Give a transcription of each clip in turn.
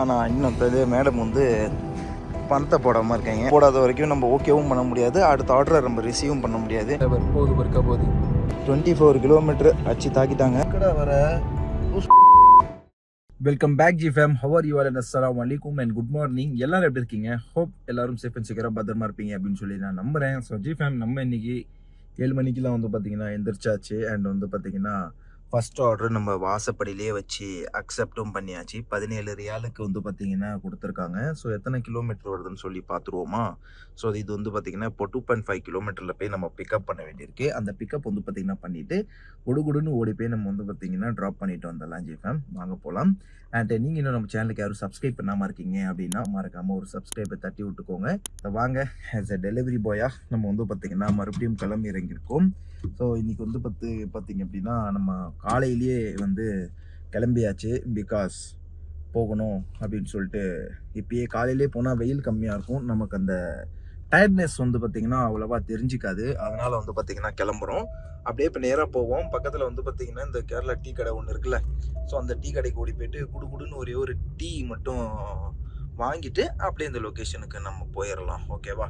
ஆனால் இன்னும் பெரிய மேடம் வந்து பணத்தை போடாமல் இருக்காங்க. போடாத வரைக்கும் நம்ம ஓகேவும் பண்ண முடியாது. அடுத்த ஆர்டரை நம்ம ரிசீவும் பண்ண முடியாது. போது இருக்க போது டுவெண்ட்டி ஃபோர் கிலோமீட்டர் அச்சு தாக்கிட்டாங்க. கடை வர? Welcome back G fam how you are and அஸ்ஸலாம் வலைக்கும் அண்ட் குட் மார்னிங் எல்லாரும் எப்படி இருக்கீங்க? ஹோப் எல்லாரும் சேஃப் அண்ட் செக்யூராக பத்திரமா இருப்பீங்க அப்படின்னு சொல்லி நான் நம்புறேன். ஸோ ஜி ஃபேம் நம்ம இன்னைக்கு ஏழு மணிக்கெலாம் வந்து பார்த்தீங்கன்னா எந்திரிச்சாச்சு. அண்ட் வந்து பார்த்தீங்கன்னா ஃபஸ்ட் ஆர்டர் நம்ம வாசப்படியிலே வச்சு அக்செப்டும் பண்ணியாச்சு. பதினேழு ரியாலுக்கு வந்து பார்த்தீங்கன்னா கொடுத்துருக்காங்க. ஸோ எத்தனை கிலோமீட்டர் வருதுன்னு சொல்லி பார்த்துருவோமா ஸோ இது வந்து பார்த்தீங்கன்னா இப்போ டூ பாயிண்ட் ஃபைவ் கிலோமீட்டரில் போய் நம்ம பிக்கப் பண்ண வேண்டியிருக்கு. அந்த பிக்கப் வந்து பார்த்தீங்கன்னா பண்ணிவிட்டு குடுகுடுன்னு ஓடி போய் நம்ம வந்து பார்த்தீங்கன்னா ட்ராப் பண்ணிட்டு வந்துடலாம் ஜிஃபேம் வாங்க போகலாம் அண்ட் நீங்கள் இன்னும் நம்ம சேனலுக்கு யாரும் சப்ஸ்கிரைப் பண்ணாமல் இருக்கீங்க அப்படின்னா மறக்காமல் ஒரு சப்ஸ்கிரைபை தட்டி விட்டுக்கோங்க. வாங்க ஆஸ் அ டெலிவரி பாயாக நம்ம வந்து பார்த்திங்கன்னா மறுபடியும் கிளம்பி இறங்கியிருக்கோம். ஸோ இன்னைக்கு வந்து பத்து பார்த்தீங்க அப்படின்னா நம்ம காலையிலேயே வந்து கிளம்பியாச்சு. பிகாஸ் போகணும் அப்படின்னு சொல்லிட்டு இப்பயே காலையிலே போனால் வெயில் கம்மியாக இருக்கும். நமக்கு அந்த டயர்ட்னஸ் வந்து பார்த்திங்கன்னா அவ்வளோவா தெரிஞ்சிக்காது. அதனால் வந்து பார்த்திங்கன்னா கிளம்புறோம். அப்படியே இப்போ நேராக போவோம். பக்கத்தில் வந்து பார்த்திங்கன்னா இந்த கேரளா டீ கடை ஒன்று இருக்குல்ல. ஸோ அந்த டீ கடைக்கு ஓடி போயிட்டு குடு குடுன்னு ஒரே ஒரு டீ மட்டும் வாங்கிட்டு அப்படியே இந்த லொக்கேஷனுக்கு நம்ம போயிடலாம் ஓகேவா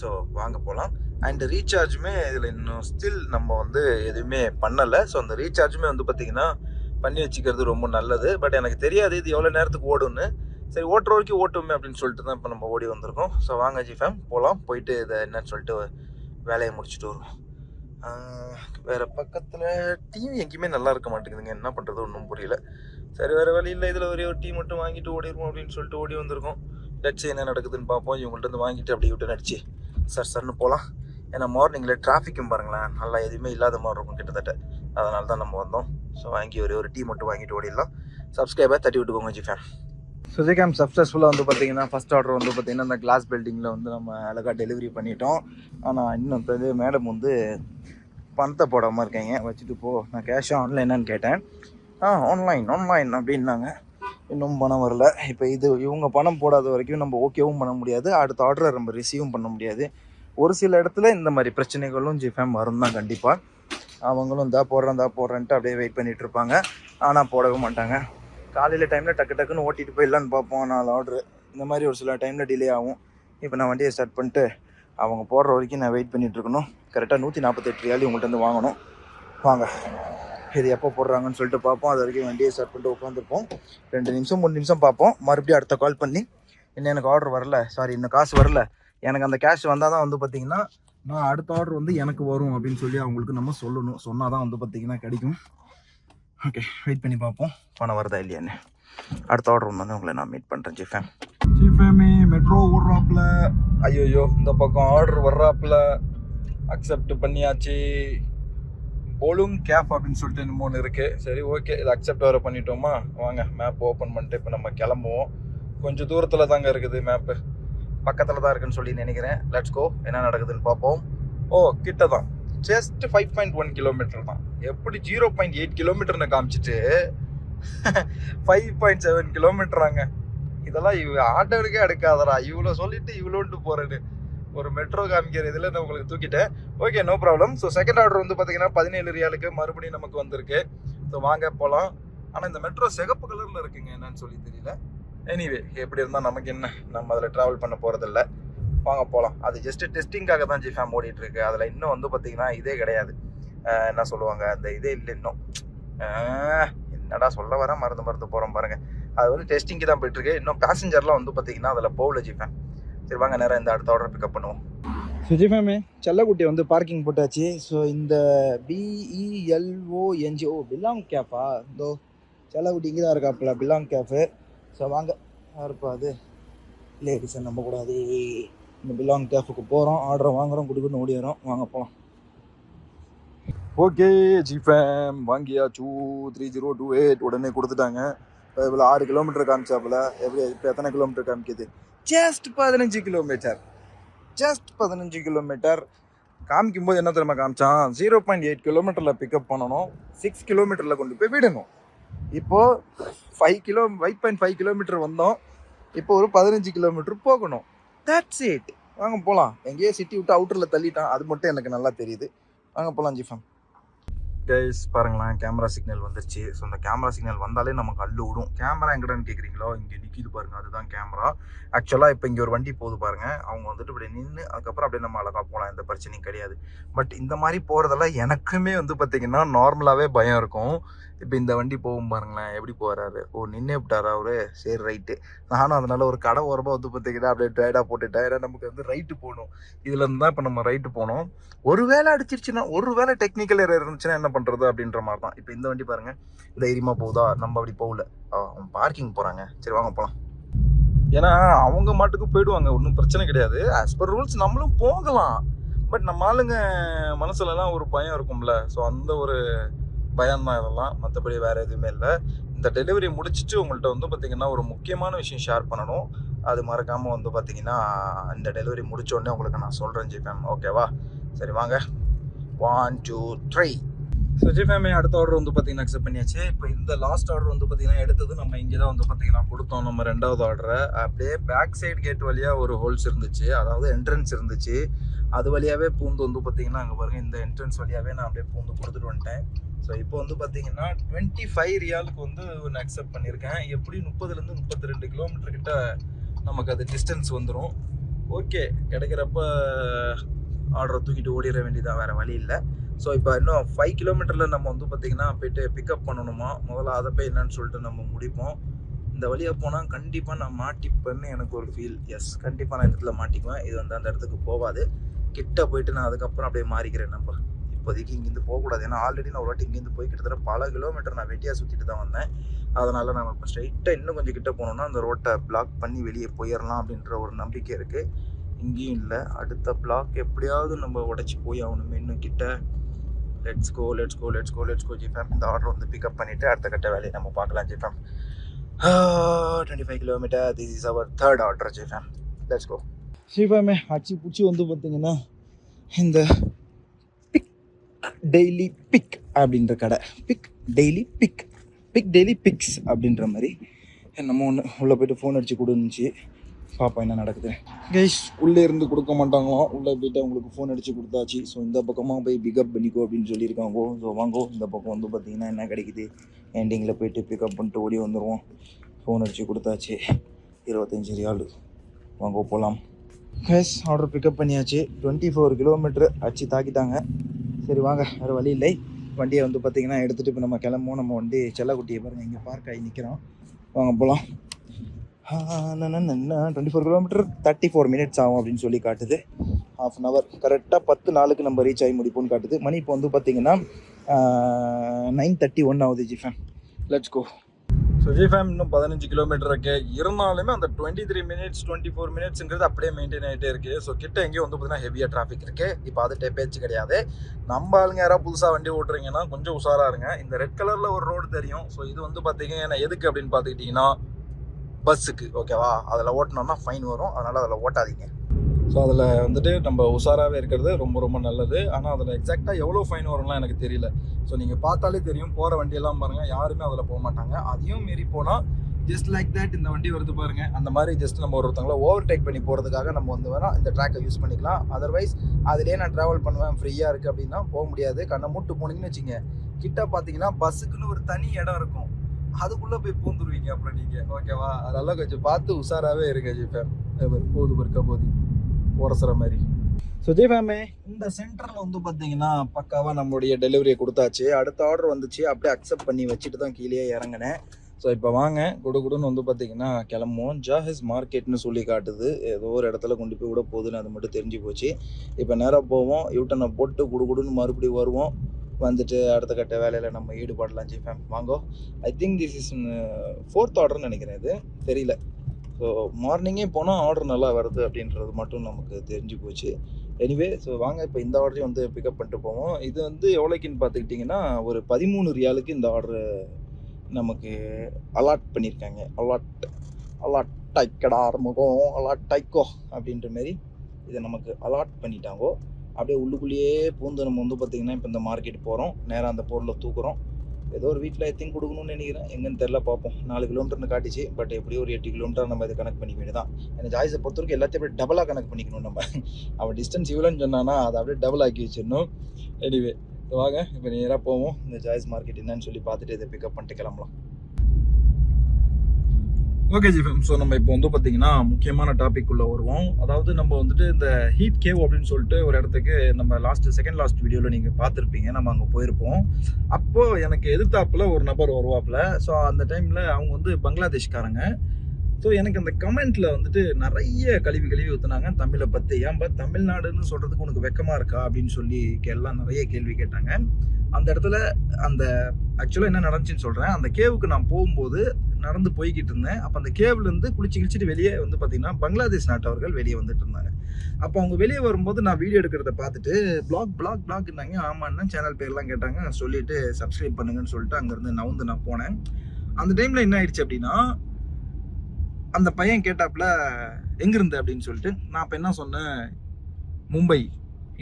ஸோ வாங்க போகலாம் அண்ட் ரீசார்ஜுமே இதில் இன்னும் ஸ்டில் நம்ம வந்து எதுவுமே பண்ணலை. ஸோ அந்த ரீசார்ஜுமே வந்து பார்த்திங்கன்னா பண்ணி வச்சுக்கிறது ரொம்ப நல்லது. பட் எனக்கு தெரியாது இது எவ்வளோ நேரத்துக்கு ஓடும்னு. சரி ஓட்டுற வரைக்கும் ஓட்டுமே அப்படின்னு சொல்லிட்டு தான் இப்போ நம்ம ஓடி வந்திருக்கோம். ஸோ வாங்க ஜி ஃபேம் போகலாம் போயிட்டு இதை என்னன்னு சொல்லிட்டு வேலையை முடிச்சுட்டு வருவோம். வேறு பக்கத்தில் டிவி எங்கேயுமே நல்லா இருக்க மாட்டேங்குதுங்க. என்ன பண்ணுறது ஒன்றும் புரியல. சரி வேறு வழி இல்லை. இதில் ஒரே ஒரு டீ மட்டும் வாங்கிட்டு ஓடிடுவோம் அப்படின்னு சொல்லிட்டு ஓடி வந்திருக்கோம். டச்சு என்ன நடக்குதுன்னு பார்ப்போம். இவங்கள்ட்ட இருந்து வாங்கிட்டு அப்படி விட்டு நடிச்சு சார் சர்னு போகலாம் ஏன்னா மார்னிங்கில் டிராஃபிக்கும் பாருங்களேன். நல்லா எதுவுமே இல்லாத மாதிரி இருக்கும் கிட்டத்தட்ட. அதனால தான் நம்ம வந்தோம். ஸோ வாங்கி ஒரே ஒரு டீ மட்டும் வாங்கிட்டு ஓடிடலாம். சப்ஸ்கிரைபர் தட்டி விட்டுக்கோங்க ஜி ஃபேன் சுஜிகாம் சக்ஸஸ்ஃபுல்லாக வந்து பார்த்தீங்கன்னா ஃபஸ்ட் ஆர்டர் வந்து பார்த்தீங்கன்னா அந்த கிளாஸ் பில்டிங்கில் வந்து நம்ம அழகாக டெலிவரி பண்ணிட்டோம். ஆனால் இன்னும் பெரிய மேடம் வந்து பணத்தை போடாமல் இருக்கீங்க. வச்சுட்டு போ நான் கேஷாக ஆன்லைனான்னு கேட்டேன். ஆ ஆன்லைன் ஆன்லைன் அப்படின்னாங்க. இன்னும் பணம் வரல. இப்போ இது இவங்க பணம் போடாத வரைக்கும் நம்ம ஓகேவும் பண்ண முடியாது. அடுத்த ஆர்டரை நம்ம ரிசீவும் பண்ண முடியாது. ஒரு சில இடத்துல இந்த மாதிரி பிரச்சனைகளும் ஜிஃபேம் வரும் தான் கண்டிப்பாக அவங்களும் இந்தா போடுறேன் இந்தா போடுறேன்ட்டு அப்படியே வெயிட் பண்ணிகிட்ருப்பாங்க ஆனால் போடவே மாட்டாங்க. காலையில் டைமில் டக்கு டக்குன்னு ஓட்டிட்டு போயிடலான்னு பார்ப்போம். நாலு ஆர்டரு இந்த மாதிரி ஒரு சில டைமில் டிலே ஆகும். இப்போ நான் வண்டியை ஸ்டார்ட் பண்ணிட்டு அவங்க போடுற வரைக்கும் நான் வெயிட் பண்ணிகிட்டு இருக்கணும். கரெக்டாக நூற்றி நாற்பத்தெட்டு ரியாலி உங்கள்கிட்ட வந்து வாங்கணும். வாங்க. இது எப்போ போடுறாங்கன்னு சொல்லிட்டு பார்ப்போம். அது வரைக்கும் வண்டியை ஸ்டார்ட் பண்ணிட்டு உட்காந்துருப்போம் ரெண்டு நிமிஷம் மூணு நிமிஷம் பார்ப்போம். மறுபடியும் அடுத்த கால் பண்ணி இன்னும் எனக்கு ஆர்டர் வரல. சாரி இன்னும் காசு வரல. எனக்கு அந்த கேஷ் வந்தால் தான் வந்து பார்த்தீங்கன்னா நான் அடுத்த ஆர்டர் வந்து எனக்கு வரும் அப்படின்னு சொல்லி அவங்களுக்கு நம்ம சொல்லணும். சொன்னால் தான் வந்து பார்த்தீங்கன்னா கிடைக்கும். ஓகே வெயிட் பண்ணி பார்ப்போம். பணம் வருதா இல்லையான்னு அடுத்த ஆர்டர் வந்தோடனே உங்களை நான் மீட் பண்ணுறேன் ஜிஃபேம் ஜிஃபேமி மெட்ரோ ஓடுறாப்புல. ஐயோயோ இந்த பக்கம் ஆர்டர் வர்றாப்புல. அக்செப்ட் பண்ணியாச்சு. போலும் கேப் அப்படின்னு சொல்லிட்டு என்னமோ ஒன்று இருக்குது சரி ஓகே இது அக்செப்ட் வர பண்ணிட்டோமா? வாங்க மேப் ஓப்பன் பண்ணிட்டு இப்போ நம்ம கிளம்புவோம். கொஞ்சம் தூரத்தில் தாங்க இருக்குது மேப்பு பக்கத்தில் தான் இருக்குன்னு சொல்லி நினைக்கிறேன். லெட்ஸ் கோ என்ன நடக்குதுன்னு பார்ப்போம். ஓ கிட்ட தான் just five point one kilometre தான். எப்படி ஜீரோ பாயிண்ட் எயிட் கிலோமீட்டர்னு காமிச்சிட்டு ஃபைவ் பாயிண்ட் செவன் கிலோமீட்டராங்க இதெல்லாம் இவ ஆட்டோனுக்கே எடுக்காதடா இவ்வளோ சொல்லிட்டு இவ்வளோன்ட்டு போகிறேன்னு ஒரு மெட்ரோ காமிக்கிற இதில் நான் உங்களுக்கு தூக்கிட்டேன். Okay no problem so second order வந்து பார்த்தீங்கன்னா பதினேழு ரியாலுக்கு மறுபடியும் நமக்கு வந்திருக்கு. ஸோ வாங்க போகலாம் ஆனால் இந்த மெட்ரோ சிகப்பு கலரில் இருக்குங்க என்னன்னு சொல்லி தெரியல. எனிவே எப்படி இருந்தால் நமக்கு என்ன? நம்ம அதில் ட்ராவல் பண்ண போகிறதில்ல வாங்க போகலாம் அது ஜஸ்ட் டெஸ்டிங்காக தான் ஜிஃபேம் ஓடிட்டு இருக்கு அதில் இன்னும் வந்து பார்த்தீங்கன்னா இதே கிடையாது. என்ன சொல்லுவாங்க அந்த இதே இல்லை இன்னும். என்னடா சொல்ல வர மருந்து மருந்து போகிறோம் பாருங்க. அது வந்து டெஸ்டிங்க்கு தான் போயிட்டு இருக்கு இன்னும் பேசஞ்சர்லாம் வந்து பார்த்தீங்கன்னா அதில் போகல ஜிஃபேம் சரி வாங்க நேரம் இந்த அடுத்த ஆர்டர் பிக்கப் பண்ணுவோம். சுஜிஃபேமே செல்லக்குட்டி வந்து பார்க்கிங் போட்டாச்சு. ஸோ இந்த E பிஇஎல்ஓஎன்ஜிஓ பில்லாங் கேஃபா இதோ செல்லக்குட்டி இங்கே தான் இருக்காப்புல பில்லாங் கேஃபு ஸோ வாங்க யாருப்பா அது? லேடிஸை நம்பக்கூடாது. இந்த பிலாங் கேஃபுக்கு போகிறோம் ஆர்டர் வாங்குறோம் கொடுக்கணும் ஓடிடுறோம் வாங்க போகலாம் ஓகே ஜிஃபேம் வாங்கியாச்சு த்ரீ ஜீரோ டூ எயிட் உடனே கொடுத்துட்டாங்க. இப்போ இவ்வளோ ஆறு கிலோமீட்டர் காமிச்சாப்புல. எப்படி இப்போ எத்தனை கிலோமீட்டர் காமிக்கிது? ஜஸ்ட் பதினஞ்சு கிலோமீட்டர் ஜஸ்ட் பதினஞ்சு கிலோமீட்டர் காமிக்கும் போது என்ன தெரியுமா காமிச்சான்? ஜீரோ பாயிண்ட் எயிட் கிலோமீட்டரில் பிக்கப் பண்ணணும். சிக்ஸ் கிலோமீட்டரில் கொண்டு போய் விடணும். இப்போது five kilo five point five kilometre வந்தோம். இப்போ ஒரு பதினஞ்சு கிலோமீட்டர் போகணும். தட்ஸ் இட் வாங்க போகலாம் எங்கேயோ சிட்டி விட்டு அவுட்டரில் தள்ளிட்டான். அது மட்டும் எனக்கு நல்லா தெரியுது. வாங்க போகலாம் ஜிஃபம் கைஸ் பாருங்களேன். கேமரா சிக்னல் வந்துருச்சு. ஸோ இந்த கேமரா சிக்னல் வந்தாலே நமக்கு அள்ளு விடும். கேமரா எங்கடான்னு கேட்குறீங்களோ இங்கே நிற்கிது பாருங்க. அதுதான் கேமரா ஆக்சுவலாக இப்போ இங்கே ஒரு வண்டி போகுது பாருங்க. அவங்க வந்துட்டு இப்படி நின்று அதுக்கப்புறம் அப்படியே நம்ம அழகாக போகலாம் எந்த பிரச்சனையும் கிடையாது. பட் இந்த மாதிரி போகிறதெல்லாம் எனக்குமே வந்து பார்த்தீங்கன்னா நார்மலாகவே பயம் இருக்கும். இப்போ இந்த வண்டி போகும் பாருங்களேன் எப்படி போகிறாரு ஓ நின்று விட்டாரா அவரு? சரி ரைட்டு நானும் அதனால ஒரு கடை ஓரமாக வந்து பார்த்தீங்கன்னா அப்படியே டயர்டாக போட்டுட்டேன். ஏன்னா நமக்கு வந்து ரைட்டு போகணும். இதுல இருந்து தான் இப்போ நம்ம ரைட்டு போனோம். ஒரு வேளை அடிச்சிருச்சுன்னா ஒரு வேளை டெக்னிக்கல் எரர் இருந்துச்சுன்னா என்ன பண்ணுறது அப்படின்ற மாதிரி தான் இப்போ இந்த வண்டி பாருங்க. தைரியமாக போகுதா? நம்ம அப்படி போகல. அவன் பார்க்கிங் போகிறாங்க சரி வாங்க போகலாம் ஏன்னா அவங்க மாட்டுக்கு போயிடுவாங்க. ஒன்றும் பிரச்சனை கிடையாது. ஆஸ் பர் ரூல்ஸ் நம்மளும் போகலாம். பட் நம்ம ஆளுங்க மனசுலலாம் ஒரு பயம் இருக்கும்ல. ஸோ அந்த ஒரு பயம்தான் இதெல்லாம் மற்றபடி வேறு எதுவுமே இல்லை. இந்த டெலிவரி முடிச்சுட்டு உங்கள்கிட்ட வந்து பார்த்திங்கன்னா ஒரு முக்கியமான விஷயம் ஷேர் பண்ணணும். அது மறக்காமல் வந்து பார்த்தீங்கன்னா இந்த டெலிவரி முடித்தோடனே உங்களுக்கு நான் சொல்கிறேன் ஜிபேம் ஓகேவா சரி வாங்க. ஒன் டூ த்ரீ ஸோ ஜிபேமே அடுத்த ஆர்டர் வந்து பார்த்தீங்கன்னா அக்செப்ட் பண்ணியாச்சு? இப்போ இந்த லாஸ்ட் ஆர்டர் வந்து பார்த்தீங்கன்னா எடுத்தது நம்ம இங்கே தான் வந்து பார்த்தீங்கன்னா கொடுத்தோம். நம்ம ரெண்டாவது ஆர்டரை அப்படியே பேக் சைடு கேட் வழியாக ஒரு ஹோல்ஸ் இருந்துச்சு. அதாவது என்ட்ரன்ஸ் இருந்துச்சு. அது வழியாகவே பூந்து வந்து பார்த்தீங்கன்னா அங்கே பாருங்கள் இந்த என்ட்ரன்ஸ் வழியாகவே நான் அப்படியே பூந்து கொடுத்துட்டு வந்துட்டேன். ஸோ இப்போ வந்து பார்த்தீங்கன்னா டுவெண்ட்டி ஃபைவ் ரியாலுக்கு வந்து ஒன்று அக்செப்ட் பண்ணியிருக்கேன் எப்படி முப்பதுலேருந்து முப்பத்தி ரெண்டு கிலோமீட்டர் கிட்ட நமக்கு அது டிஸ்டன்ஸ் வந்துடும் ஓகே கிடைக்கிறப்ப ஆர்டரை தூக்கிட்டு ஓடிட வேண்டியதாக வேறு வழி இல்லை. ஸோ இப்போ இன்னும் ஃபைவ் கிலோமீட்டரில் நம்ம வந்து பார்த்திங்கன்னா போயிட்டு பிக்கப் பண்ணணுமா? முதல்ல அதை போய் என்னன்னு சொல்லிட்டு நம்ம முடிப்போம். இந்த வழியாக போனால் கண்டிப்பாக நான் மாட்டிப்பேன்னு எனக்கு ஒரு ஃபீல் எஸ் கண்டிப்பாக நான் இந்த இடத்துல மாட்டிக்குவேன். இது வந்து அந்த இடத்துக்கு போகாது. கிட்ட போயிட்டு நான் அதுக்கப்புறம் அப்படியே மாறிக்கிறேன் நம்ம. இப்போதைக்கு இங்கேருந்து போகக்கூடாது. ஏன்னா ஆல்ரெடி நான் ஒரு வாட்டி இங்கேருந்து போய் கிட்டத்தட்ட பல கிலோமீட்டர் நான் வெட்டியாக சுற்றிட்டு தான் வந்தேன். அதனால் நம்ம இப்போ ஸ்ட்ரைட்டாக இன்னும் கொஞ்சம் கிட்ட போனோம்னா அந்த ரோட்டை பிளாக் பண்ணி வெளியே போயிடலாம் அப்படின்ற ஒரு நம்பிக்கை இருக்குது இங்கேயும் இல்லை. அடுத்த பிளாக் எப்படியாவது நம்ம உடச்சி போய் ஆகணுமே இன்னும் கிட்ட. Let's go let's go let's go let's go G fam இந்த ஆர்டர் வந்து பிக்கப் பண்ணிவிட்டு அடுத்த கட்ட வேலையை நம்ம பார்க்கலாம் G fam twenty five kilometre this is our third order G fam let's go ஜிஃபேமே அச்சு பூச்சி வந்து பார்த்தீங்கன்னா இந்த டெய்லி பிக் அப்படின்ற கடை. Pick daily pick pick daily picks அப்படின்ற மாதிரி நம்ம ஒன்று உள்ளே போயிட்டு ஃபோன் அடித்து கொடுந்துச்சு பார்ப்போம் என்ன நடக்குது? கைஸ் உள்ளே இருந்து கொடுக்க மாட்டாங்களோ? உள்ளே போயிட்டு அவங்களுக்கு ஃபோன் அடித்து கொடுத்தாச்சு. ஸோ இந்த பக்கமாக போய் பிக்கப் பண்ணிக்கோ அப்படின்னு சொல்லியிருக்காங்க. ஸோ வாங்கோ. இந்த பக்கம் வந்து பார்த்தீங்கன்னா என்ன கிடைக்குது? எண்டிங்கில் போயிட்டு பிக்கப் பண்ணிட்டு ஓடி வந்துடுவோம் ஃபோன் அடித்து கொடுத்தாச்சு. இருபத்தஞ்சி ரியாலு வாங்கோ போகலாம் கைஸ் ஆர்டர் பிக்கப் பண்ணியாச்சு. டுவெண்ட்டி ஃபோர் கிலோமீட்ரு அச்சு தாக்கிட்டாங்க. சரி வாங்க வேறு வழி இல்லை. வண்டியை வந்து பார்த்தீங்கன்னா எடுத்துகிட்டு இப்போ நம்ம கிளம்புவோம். நம்ம வண்டி செல்லக்குட்டியை பாருங்கள் இங்கே பார்க் ஆகி நிற்கிறோம் வாங்க போகலாம் twenty four kilometre thirty four minutes ஆகும் அப்படின்னு சொல்லி காட்டுது. ஹாஃப் அன் ஹவர் கரெக்டாக பத்து நாளுக்கு நம்ம ரீச் ஆகி முடிப்போம்னு காட்டுது. மணி இப்போ வந்து பார்த்தீங்கன்னா நைன் தேர்ட்டி ஒன் ஆகுது ஜிஃபன். லெட்ஸ் கோ ஸோ ஜிஃபேம் இன்னும் பதினஞ்சு கிலோமீட்டர் இருக்கு. இருந்தாலுமே அந்த twenty three minutes twenty four மினிட்ஸ்ங்கிறது அப்படியே மெயின்டைன் ஆகிட்டே இருக்கு. ஸோ கிட்ட எங்கேயும் வந்து பார்த்தீங்கன்னா ஹெவியாக டிராஃபிக் இருக்கு. இப்போ அது பேச்சு கிடையாது. நம்ம ஆளுங்க யாராவது புதுசாக வண்டி ஓட்டுறீங்கன்னா கொஞ்சம் உஷாரா இருங்க. இந்த ரெட் கலரில் ஒரு ரோடு தெரியும். ஸோ இது வந்து பார்த்தீங்கன்னா எதுக்கு அப்படின்னு பார்த்துக்கிட்டிங்கன்னா பஸ்ஸுக்கு ஓகேவா அதில் ஓட்டினோம்னா ஃபைன் வரும். அதனால் அதில் ஓட்டாதீங்க. ஸோ அதில் வந்துட்டு நம்ம உஷாராகவே இருக்கிறது ரொம்ப ரொம்ப நல்லது. ஆனால் அதில் எக்ஸாக்டாக எவ்வளோ ஃபைன் வரும்லாம் எனக்கு தெரியல. ஸோ நீங்கள் பார்த்தாலே தெரியும். போகிற வண்டியெல்லாம் பாருங்கள் யாருமே அதில் போக மாட்டாங்க. அதையும் மீறி போனால் ஜஸ்ட் லைக் தட் இந்த வண்டி வருது பாருங்க. அந்த மாதிரி ஜஸ்ட் நம்ம ஒருத்தவங்கள ஓவர் டேக் பண்ணி போகிறதுக்காக நம்ம வந்து வேணால் இந்த ட்ராக்கை யூஸ் பண்ணிக்கலாம். அதர்வைஸ் அதிலே நான் ட்ராவல் பண்ணுவேன். ஃப்ரீயாக இருக்குது அப்படின்னா போக முடியாது. கண்ணை மூட்டு போனீங்கன்னு வச்சுங்க கிட்ட பார்த்தீங்கன்னா பஸ்ஸுக்குன்னு ஒரு தனி இடம் இருக்கும். அதுக்குள்ளே போய் பூந்துருவீங்க அப்புறம் நீங்கள் ஓகேவா அதெல்லாம் கொஞ்சம் பார்த்து உஷாராகவே இருங்க ஜிஃபேம் போது இருக்க போது. உரசுற மாதிரி ஸோ ஜெய்ஃபேமே இந்த சென்டரில் வந்து பார்த்தீங்கன்னா பக்காவாக நம்மளுடைய டெலிவரியை கொடுத்தாச்சு. அடுத்த ஆர்டர் வந்துச்சு. அப்படியே அக்செப்ட் பண்ணி வச்சுட்டு தான் கீழே இறங்கினேன். ஸோ இப்போ வாங்க. குடுகுடுன்னு வந்து பார்த்தீங்கன்னா கிளம்புவோம். ஜாஹிஸ் மார்க்கெட்னு சொல்லி காட்டுது. ஏதோ ஒரு இடத்துல கொண்டு போய் விட போகுதுன்னு அது மட்டும் தெரிஞ்சு போச்சு. இப்போ நேராக போவோம். யூட்டனை போட்டு குடுகுடுன்னு மறுபடியும் வருவோம். வந்துட்டு அடுத்த கட்ட வேலையில் நம்ம ஈடுபடலாம் ஜிஃபேம் வாங்கோ. I think this is fourth ஆர்டர்னு நினைக்கிறேன் இது. தெரியல. ஸோ மார்னிங்கே போனால் ஆர்டர் நல்லா வருது அப்படின்றது மட்டும் நமக்கு தெரிஞ்சு போச்சு. எனிவே ஸோ வாங்க இப்போ இந்த ஆர்டரையும் வந்து பிக்கப் பண்ணிட்டு போவோம். இது வந்து எவ்வளோக்குன்னு பார்த்துக்கிட்டிங்கன்னா ஒரு பதிமூணு ரியாலுக்கு இந்த ஆர்டர் நமக்கு அலாட் பண்ணியிருக்காங்க. அலாட் அலாட் டைக்கடா ஆரம்பம் அலாட் டைக்கோ அப்படின்ற மாரி இதை நமக்கு அலாட் பண்ணிட்டாங்கோ. அப்படியே உள்ளுக்குள்ளேயே பூந்து நம்ம வந்து பார்த்திங்கன்னா இப்போ இந்த மார்க்கெட் போகிறோம் நேராக அந்த பொருளை தூக்குறோம். ஏதோ ஒரு வீட்டில் எத்தையும் கொடுக்கணும்னு நினைக்கிறேன். எங்கன்னு தெரில பார்ப்போம். நாலு கிலோமீட்டர்னு காட்டிச்சு பட் எப்படியும் ஒரு எட்டு கிலோமீட்டர் நம்ம இதை கனெக்ட் பண்ணிக்க வேண்டியதான் ஏன்னா ஜாய்ஸை பொறுத்த வரைக்கும் எல்லாத்தையும் அப்படியே டபுளாக கனெக்ட் பண்ணிக்கணும் நம்ம. அவன் டிஸ்டன்ஸ் இவ்வளோன்னு சொன்னானா அதை அப்படியே டபுள் ஆக்கி வச்சிடணும். எனிவே வாங்க இப்போ நேராக போவோம். இந்த ஜாய்ஸ் மார்க்கெட் என்னன்னு சொல்லி பார்த்துட்டு இதை பிக்கப் பண்ணிட்டு கிளம்பலாம். ஓகே ஜிஃபம் ஸோ நம்ம இப்போ வந்து பார்த்தீங்கன்னா முக்கியமான டாபிக் உள்ள வருவோம். அதாவது நம்ம வந்துட்டு இந்த ஹீட் கேவ் அப்படின்னு சொல்லிட்டு ஒரு இடத்துக்கு நம்ம லாஸ்ட் செகண்ட் லாஸ்ட் வீடியோவில் நீங்கள் பார்த்துருப்பீங்க. நம்ம அங்கே போயிருப்போம். அப்போது எனக்கு எதிர்த்தாப்புல ஒரு நபர் வருவாப்புல. ஸோ அந்த டைமில் அவங்க வந்து பங்களாதேஷ்காரங்க. ஸோ எனக்கு அந்த கமெண்ட்டில் வந்துட்டு நிறைய கழிவு கழிவு ஊற்றுனாங்க தமிழை பற்றி ஏன்பா தமிழ்நாடுன்னு சொல்கிறதுக்கு உனக்கு வெக்கமாக இருக்கா? அப்படின்னு சொல்லி எல்லாம் நிறைய கேள்வி கேட்டாங்க. அந்த இடத்துல அந்த ஆக்சுவலாக என்ன நடந்துச்சுன்னு சொல்கிறேன் அந்த கேவுக்கு நான் போகும்போது நடந்து போய்கிட்டு இருந்தேன் அப்போ அந்த கேவ்ல குளிச்சு கிழிச்சிட்டு வெளியே வந்து பார்த்தீங்கன்னா பங்களாதேஷ் நாட்டவர்கள் வெளியே வந்துட்டு இருந்தாங்க. அப்போ அவங்க வெளியே வரும்போது நான் வீடியோ எடுக்கிறத பார்த்துட்டு பிளாக் பிளாக் பிளாக்னாங்க ஆமாண்ணா சேனல் பேர்லாம் கேட்டாங்க. நான் சொல்லிட்டு சப்ஸ்கிரைப் பண்ணுங்கன்னு சொல்லிட்டு அங்கேருந்து நவுந்து நான் போனேன். அந்த டைமில் என்ன ஆயிடுச்சு அப்படின்னா அந்த பையன் கேட்டாப்புல எங்கேருந்து அப்படின்னு சொல்லிட்டு நான் அப்போ என்ன சொன்னேன் மும்பை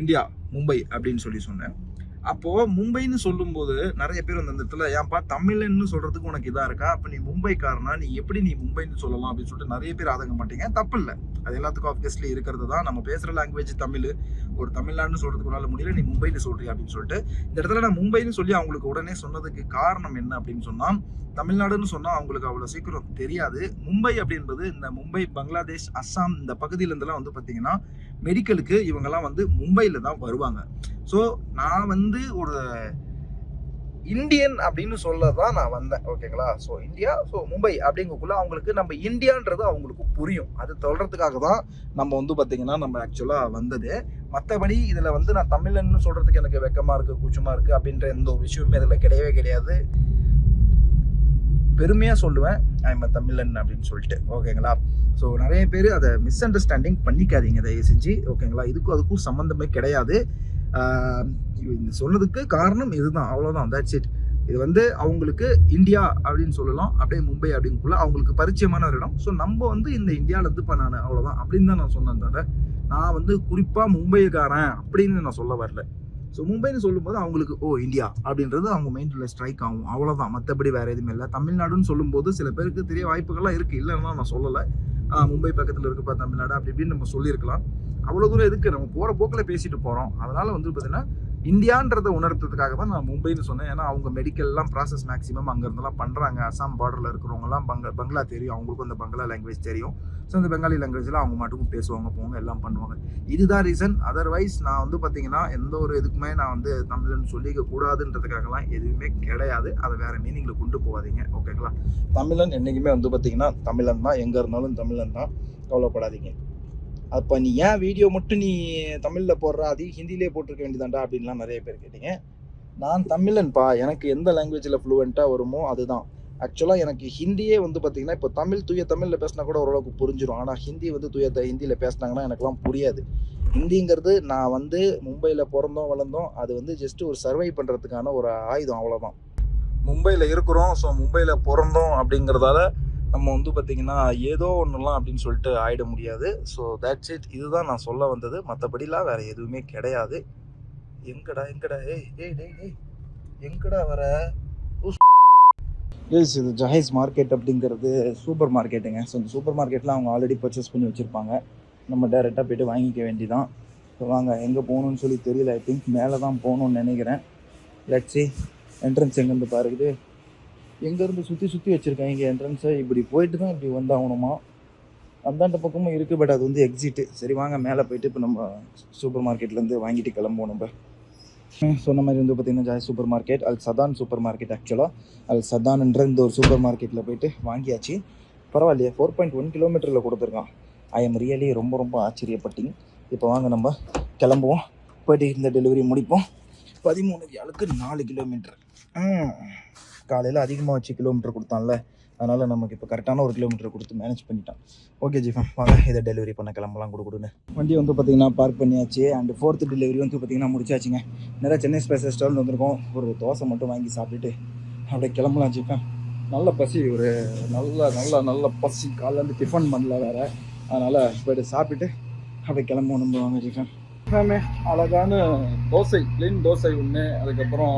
இந்தியா மும்பை அப்படின்னு சொல்லி சொன்னேன். அப்போ மும்பைன்னு சொல்லும்போது நிறைய பேர் வந்து அந்த இடத்துல ஏன்பா தமிழ்னு சொல்றதுக்கு உனக்கு இதா இருக்கா? அப்ப நீ மும்பைக்காரனா? நீ எப்படி நீ மும்பைன்னு சொல்லலாம்? அப்படின்னு சொல்லிட்டு நிறைய பேர் ஆதங்க மாட்டீங்க தப்பு இல்லை. அது எல்லாத்துக்கும் ஆப்வியஸ்லி இருக்கிறது தான். நம்ம பேசுற லாங்குவேஜ் தமிழ். ஒரு தமிழ்நாடுன்னு சொல்றதுக்கு உன்னால முடியல நீ மும்பைன்னு சொல்றியா? அப்படின்னு சொல்லிட்டு இந்த இடத்துல நான் மும்பைன்னு சொல்லி அவங்களுக்கு உடனே சொன்னதுக்கு காரணம் என்ன அப்படின்னு சொன்னா தமிழ்நாடுன்னு சொன்னா அவங்களுக்கு அவ்வளவு சீக்கிரம் தெரியாது. மும்பை அப்படின்றது இந்த மும்பை பங்களாதேஷ் அஸ்ஸாம் இந்த பகுதியில இருந்தெல்லாம் வந்து பாத்தீங்கன்னா மெடிக்கலுக்கு இவங்கெல்லாம் வந்து மும்பையில தான் வருவாங்க. ஸோ நான் வந்து ஒரு இந்தியன் அப்படின்னு சொல்ல தான் நான் வந்தேன். ஓகேங்களா ஸோ இந்தியா ஸோ மும்பை அப்படிங்கக்குள்ள அவங்களுக்கு நம்ம இந்தியான்றது அவங்களுக்கு புரியும். அது சொல்கிறதுக்காக தான் நம்ம வந்து பார்த்திங்கன்னா நம்ம ஆக்சுவலாக வந்தது. மற்றபடி இதில் வந்து நான் தமிழன்னு சொல்கிறதுக்கு எனக்கு வெக்கமாக இருக்குது கூச்சமாக இருக்குது அப்படின்ற எந்த ஒரு விஷயமே இதில் கிடையவே கிடையாது. பெருமையாக சொல்லுவேன் ஐம் தமிழன் அப்படின்னு சொல்லிட்டு. ஓகேங்களா ஸோ நிறைய பேர் அதை மிஸ் அண்டர்ஸ்டாண்டிங் பண்ணிக்காதீங்க தயவு செஞ்சு. ஓகேங்களா இதுக்கும் அதுக்கும் சம்மந்தமே கிடையாது. இந்த சொன்னதுக்கு காரணம் இதுதான். அவ்வளோதான் தட்ஸ் இட் இது வந்து அவங்களுக்கு இந்தியா அப்படின்னு சொல்லலாம். அப்படியே மும்பை அப்படிங்குள்ள அவங்களுக்கு பரிச்சயமான ஒரு இடம். ஸோ நம்ம வந்து இந்த இந்தியாவிலேருந்து இப்போ நான் அவ்வளோதான் அப்படின்னு தான் நான் சொன்னேன் தவிர நான் வந்து குறிப்பாக மும்பைக்காரன் அப்படின்னு நான் சொல்ல வரல. ஸோ மும்பைன்னு சொல்லும்போது அவங்களுக்கு ஓ இந்தியா அப்படின்றது அவங்க மைண்டில் ஸ்ட்ரைக் ஆகும். அவ்வளோதான் மற்றபடி வேற எதுவுமே இல்லை. தமிழ்நாடுன்னு சொல்லும்போது சில பேருக்கு தெரிய வாய்ப்புகள்லாம் இருக்குது இல்லைன்னா நான் சொல்லலை. மும்பை பக்கத்தில் இருக்குப்பா தமிழ்நாடு அப்படி இப்படின்னு நம்ம சொல்லியிருக்கலாம். அவ்வளோ தூரம் எதுக்கு? நம்ம போகிற போக்கில் பேசிட்டு போகிறோம் அதனால் வந்து பார்த்தீங்கன்னா இந்தியான்றதை உணர்த்ததுக்காக தான் நான் மும்பைன்னு சொன்னேன். ஏன்னா அவங்க மெடிக்கல்லாம் ப்ராசஸ் மேக்ஸிமம் அங்கேருந்துலாம் பண்ணுறாங்க அசாம் பார்டரில் இருக்கிறவங்கலாம் பங்க பங்களா தெரியும். அவங்களுக்கும் அந்த பங்களா லாங்குவேஜ் தெரியும். ஸோ அந்த பெங்காலி லாங்குவேஜில் அவங்க மட்டுக்கும் பேசுவாங்க போவாங்க எல்லாம் பண்ணுவாங்க. இதுதான் ரீசன் அதர்வைஸ் நான் வந்து பார்த்தீங்கன்னா எந்த ஒரு இதுக்குமே நான் வந்து தமிழன் சொல்லிக்க கூடாதுன்றதுக்காகலாம் எதுவுமே கிடையாது. அதை வேறு மீனிங்கில் கொண்டு போகாதீங்க. ஓகேங்களா தமிழன் என்றைக்குமே வந்து பார்த்தீங்கன்னா தமிழன் தான். எங்கே இருந்தாலும் தமிழன் தான். கவலைப்படாதீங்க. அப்போ நீ ஏன் வீடியோ மட்டும் நீ தமிழில் போடுற? அதையும் ஹிந்திலே போட்டிருக்க வேண்டியதாண்டா அப்படின்லாம் நிறைய பேர் கேட்டீங்க. நான் தமிழன்பா? எனக்கு எந்த லாங்குவேஜில் ஃப்ளூவெண்ட்டாக வருமோ அதுதான். ஆக்சுவலாக எனக்கு ஹிந்தியே வந்து பார்த்தீங்கன்னா இப்போ தமிழ் தூய தமிழில் பேசினா கூட ஓரளவுக்கு புரிஞ்சிடும் ஆனால் ஹிந்தி வந்து தூய த ஹிந்தியில் பேசினாங்கன்னா எனக்குலாம் புரியாது. ஹிந்திங்கிறது நான் வந்து மும்பையில் பிறந்தோம் வளர்ந்தோம். அது வந்து ஜஸ்ட் ஒரு சர்வை பண்ணுறதுக்கான ஒரு ஆயுதம் அவ்வளோதான் மும்பையில் இருக்கிறோம். ஸோ மும்பையில் பிறந்தோம் அப்படிங்கிறதால நம்ம வந்து பார்த்திங்கன்னா ஏதோ ஒன்றுலாம் அப்படின்னு சொல்லிட்டு ஆயிட முடியாது. ஸோ தட்ஸ் இட் இதுதான் நான் சொல்ல வந்தது. மற்றபடிலாம் வேறு எதுவுமே கிடையாது. எங்கடா எங்கடா? ஏய் டேய் டேய் டேய் எங்கடா வர? எஸ் இது ஜஹேஸ் மார்க்கெட் அப்படிங்கிறது சூப்பர் மார்க்கெட்டுங்க. ஸோ இந்த சூப்பர் மார்க்கெட்டில் அவங்க ஆல்ரெடி பர்ச்சேஸ் பண்ணி வச்சுருப்பாங்க. நம்ம டேரெக்டாக போய்ட்டு வாங்கிக்க வேண்டிதான். ஸோ வாங்க எங்கே போகணுன்னு சொல்லி தெரியல ஐ திங்க் மேலே தான் போகணுன்னு நினைக்கிறேன் லட்சி என்ட்ரன்ஸ் எங்கேருந்து பாருக்குது எங்கேருந்து சுற்றி சுற்றி வச்சுருக்காங்க இங்கே என்ட்ரன்ஸை இப்படி போயிட்டு தான் இப்படி வந்தாகணுமா? அந்தாண்ட பக்கமும் இருக்குது பட் அது வந்து எக்ஸிட்டு சரி வாங்க மேலே போயிட்டு இப்போ நம்ம சூப்பர் மார்க்கெட்லேருந்து வாங்கிட்டு கிளம்புவோம் நம்ம. சொன்ன மாதிரி வந்து பார்த்தீங்கன்னா ஜாய் சூப்பர் மார்க்கெட் அல் சதான் சூப்பர் மார்க்கெட் ஆக்சுவலாக அல் சதான்ன்ற இந்த ஒரு சூப்பர் மார்க்கெட்டில் போயிட்டு வாங்கியாச்சு. பரவாயில்லையே ஃபோர் பாயிண்ட் ஒன் கிலோமீட்டரில் கொடுத்துருக்கான். ஐ எம் ரியலி ரொம்ப ரொம்ப ஆச்சரியப்பட்டீங்க இப்போ வாங்க நம்ம கிளம்புவோம். போயிட்டு இந்த டெலிவரி முடிப்போம். பதிமூணு ஆளுக்கு நாலு கிலோமீட்டர் காலையில் அதிகமாக வச்சு கிலோமீட்டர் கொடுத்தான்ல அதனால் நமக்கு இப்போ கரெக்டான ஒரு கிலோமீட்டர் கொடுத்து மேனேஜ் பண்ணிட்டான். ஓகே ஜிஃபம் வாங்க இதை டெலிவரி பண்ண கிளம்பலாம் கொடு கொடுன்னு. வண்டி வந்து பார்த்திங்கன்னா பார்க் பண்ணியாச்சு அண்ட் ஃபோர்த்து டெலிவரி வந்து பார்த்திங்கன்னா முடிச்சாச்சுங்க. நிறையா சென்னை ஸ்பேஸ் ரெஸ்டாரண்ட் வந்திருக்கோம். ஒரு தோசை மட்டும் வாங்கி சாப்பிட்டுட்டு அப்படியே கிளம்பலாம் ஜிஃபம் நல்ல பசி ஒரு நல்ல நல்ல நல்ல பசி. காலையிலேருந்து டிஃபன் பண்ணல வேறு. அதனால் போய்ட்டு சாப்பிட்டுட்டு அப்படியே கிளம்ப நம்ம வாங்க ஜிஃபம் எல்லாமே அழகான தோசை க்ளீன் தோசை ஒன்று அதுக்கப்புறம்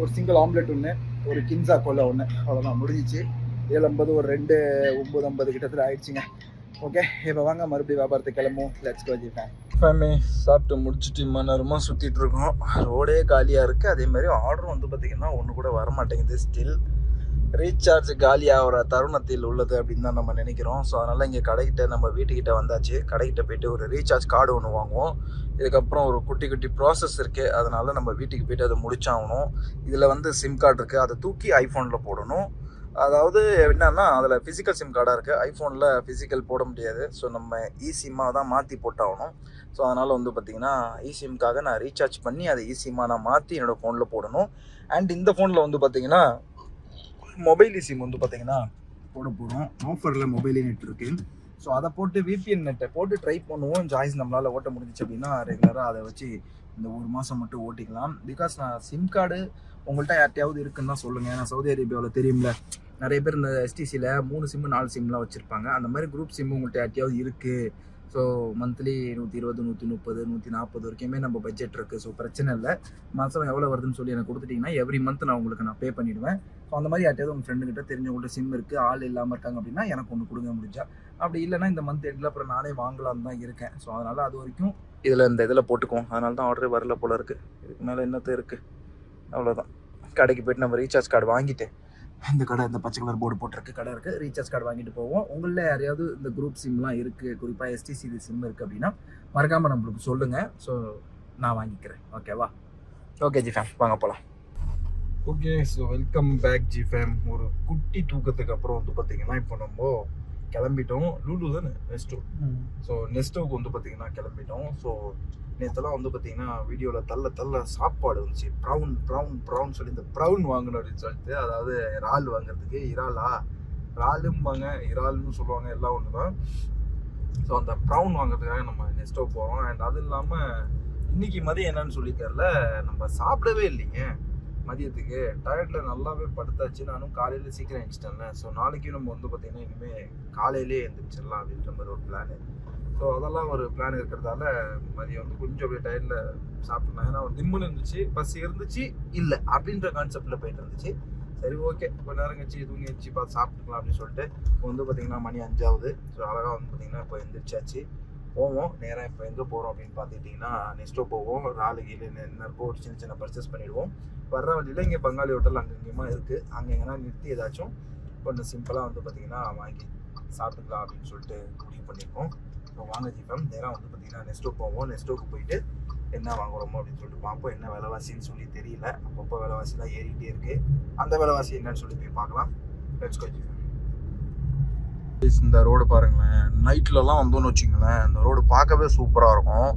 ஒரு சிங்கிள் ஆம்லெட் ஒன்று ஒரு கின்சா கொலை ஒன்று அவ்வளோதான் முடிஞ்சிச்சு. ஏழு ஐம்பது ஒரு ரெண்டு ஒம்பது ஐம்பது கிட்டத்தில் ஆயிடுச்சுங்க. ஓகே இப்போ வாங்க மறுபடியும் வியாபாரத்துக்கு கிளம்புவோம். லெட்ஸ் கோஜிப்பேன் ஜிஃபேன் ஃபேமே சாப்பிட்டு முடிச்சுட்டு மணி நேரமாக சுற்றிட்டு இருக்கோம். ரோடே காலியாக இருக்குது அதே மாதிரி ஆர்டரும் வந்து பார்த்திங்கன்னா ஒன்று கூட வர மாட்டேங்குது ஸ்டில் ரீசார்ஜ் காலியாகிற தருணத்தில் உள்ளது அப்படின்னு தான் நம்ம நினைக்கிறோம். ஸோ அதனால் இங்கே கடைக்கிட்ட நம்ம வீட்டுக்கிட்ட வந்தாச்சு. கடைக்கிட்ட போயிட்டு ஒரு ரீசார்ஜ் கார்டு ஒன்று வாங்குவோம். இதுக்கப்புறம் ஒரு குட்டி குட்டி ப்ராசஸ் இருக்குது அதனால் நம்ம வீட்டுக்கு போயிட்டு அதை முடிச்சாகணும். இதில் வந்து சிம் கார்டு இருக்குது அதை தூக்கி ஐஃபோனில் போடணும். அதாவது என்னன்னா அதில் ஃபிசிக்கல் சிம் கார்டாக இருக்குது ஐஃபோனில் ஃபிசிக்கல் போட முடியாது. ஸோ நம்ம இ சிம்மாக தான் மாற்றி போட்டாகணும். ஸோ அதனால் வந்து பார்த்திங்கன்னா இ சிம்க்காக நான் ரீசார்ஜ் பண்ணி அதை இ நான் மாற்றி என்னோடய ஃபோனில் போடணும். அண்ட் இந்த ஃபோனில் வந்து பார்த்திங்கன்னா மொபைல் சிம் வந்து பார்த்தீங்கன்னா போட போகிறோம் ஆஃபரில் மொபைல் நெட் இருக்குது ஸோ அதை போட்டு விபிஎன் நெட்டை போட்டு ட்ரை பண்ணுவோம். ஜாய்ஸ் நம்மளால் ஓட்ட முடிஞ்சிச்சு அப்படின்னா ரெகுலராக அதை வச்சு இந்த ஒரு மாதம் மட்டும் ஓட்டிக்கலாம். பிகாஸ் நான் சிம் கார்டு உங்கள்கிட்ட யார்ட்டையாவது இருக்குன்னு தான் சொல்லுங்கள் ஏன்னா சவுதி அரேபியாவில் தெரியும்ல நிறைய பேர் இந்த எஸ்டிசியில் மூணு சிம்மு நாலு சிம்லாம் வச்சுருப்பாங்க. அந்த மாதிரி குரூப் சிம்மு உங்கள்கிட்ட யார்ட்டையாவது இருக்குது ஸோ மந்த்லி நூற்றி இருபது நூற்றி முப்பது நூற்றி நாற்பது வரைக்குமே நம்ம பட்ஜெட் இருக்குது ஸோ பிரச்சனை இல்லை. மாதம் எவ்வளோ வருதுன்னு சொல்லி எனக்கு கொடுத்துட்டிங்கன்னா எவ்ரி மந்த் நான் உங்களுக்கு நான் பே பண்ணிவிடுவேன் ஸோ அந்த மாதிரி யார்ட்டையாவது உங்கள் ஃப்ரெண்டுக்கிட்ட தெரிஞ்சவங்கள்ட்ட சிம் இருக்குது ஆள் இல்லாமல் இருக்காங்க அப்படின்னா எனக்கு ஒன்று கொடுங்க முடிஞ்சா. அப்படி இல்லைன்னா இந்த மந்த் எண்டில் அப்புறம் நானே வாங்கலாம்னு தான் இருக்கேன். ஸோ அதனால் அது வரைக்கும் இதில் இந்த இதில் போட்டுக்குவோம். அதனால தான் ஆர்டரே வரல போல இருக்குது இதுக்கு மேலே என்னத்தை இருக்குது அவ்வளோதான் கடைக்கு போயிட்டு நம்ம ரீசார்ஜ் கார்டு வாங்கிட்டேன் இந்த கடை இந்த பச்சை கலர் போர்டு போட்டிருக்கு கடை இருக்குது ரீசார்ஜ் கார்டு வாங்கிட்டு போவோம். உங்களில் யாரையாவது இந்த குரூப் சிம்லாம் இருக்குது குறிப்பாக எஸ்டிசி சிம் இருக்குது அப்படின்னா மறக்காமல் நம்மளுக்கு சொல்லுங்கள் ஸோ நான் வாங்கிக்கிறேன். ஓகேவா ஓகே ஜி ஃபேம் வாங்க போகலாம் okay so welcome back G fam ஒரு குட்டி தூக்கத்துக்கு அப்புறம் வந்து பார்த்தீங்கன்னா இப்போ நம்ம கிளம்பிட்டோம். லூலு தானே நெஸ்டோ ஸோ நெஸ்டோவுக்கு வந்து பார்த்தீங்கன்னா கிளம்பிட்டோம். ஸோ நேற்றுலாம் வந்து பார்த்தீங்கன்னா வீடியோவில் தள்ள தள்ள சாப்பாடு வந்துச்சு. ப்ரௌன் ப்ரௌன் ப்ரௌன் சொல்லி இந்த ப்ரௌன் வாங்கணும் அப்படின்னு சொல்லிட்டு அதாவது இறால் வாங்குறதுக்கு இறாலா? இறாலும்பாங்க. இறால்னு சொல்லுவாங்க எல்லாம் ஒன்று தான் ஸோ அந்த ப்ரௌன் வாங்குறதுக்காக நம்ம நெஸ்டோ போகிறோம் அண்ட் அது இல்லாமல் இன்னைக்கு மதியம் என்னன்னு சொல்லி நம்ம சாப்பிடவே இல்லைங்க. மதியத்துக்கு. டயர்டில் நல்லாவே படுத்தாச்சு. நானும் காலையில் சீக்கிரம் எழுந்துட்டேன்ல ஸோ நாளைக்கு நம்ம வந்து பார்த்தீங்கன்னா இனிமேல் காலையிலே எழுந்திரிச்சிடலாம் அப்படின்ற மாதிரி ஒரு பிளான் ஸோ அதெல்லாம் ஒரு பிளான் இருக்கிறதால மதியம் வந்து கொஞ்சம் அப்படியே டயர்டில் சாப்பிட்லாம் ஏன்னா திம்முன்னு இருந்துச்சு பஸ் இருந்துச்சு இல்லை அப்படின்ற கான்செப்டில் போயிட்டு இருந்துச்சு. சரி ஓகே கொஞ்ச நேரம் கழிச்சு தூங்கி வச்சு பார்த்து சாப்பிட்டுக்கலாம் அப்படின்னு சொல்லிட்டு இப்போ வந்து பார்த்தீங்கன்னா மணி அஞ்சாவது. ஸோ அழகாக வந்து பார்த்தீங்கன்னா இப்போ எந்திரிச்சாச்சு. போவோம். நேராக இப்போ எங்கே போகிறோம் அப்படின்னு பார்த்துக்கிட்டிங்கன்னா நெக்ஸ்ட்டோ போவோம். ராலு கீழே என்ன இருக்கோ ஒரு சின்ன சின்ன பர்ச்சேஸ் பண்ணிடுவோம். வர்ற வழியில் இங்கே பங்காளி ஹோட்டல் அங்கங்கேயுமா இருக்குது அங்கே எங்கன்னா நிறுத்தி ஏதாச்சும் கொஞ்சம் சிம்பிளாக வந்து பார்த்தீங்கன்னா வாங்கி சாப்பிட்டுக்கலாம் அப்படின்னு சொல்லிட்டு முடிவு பண்ணியிருக்கோம். ஸோ வாங்க ஜிபம் நேராக வந்து பார்த்தீங்கன்னா நெஸ்டோ போவோம். நெஸ்டோக்கு போயிட்டு என்ன வாங்குறோமோ அப்படின்னு சொல்லிட்டு பார்ப்போம். என்ன விலைவாசின்னு சொல்லி தெரியல. அப்பப்போ விலைவாசிலாம் ஏறிக்கிட்டே இருக்குது அந்த விலைவாசி என்னன்னு சொல்லி போய் பார்க்கலாம். லெட்ஸ் கோ இந்த ரோடு பாருங்களேன். நைட்லலாம் வந்தோம்னு வச்சுங்களேன். இந்த ரோடு பார்க்கவே சூப்பராக இருக்கும்.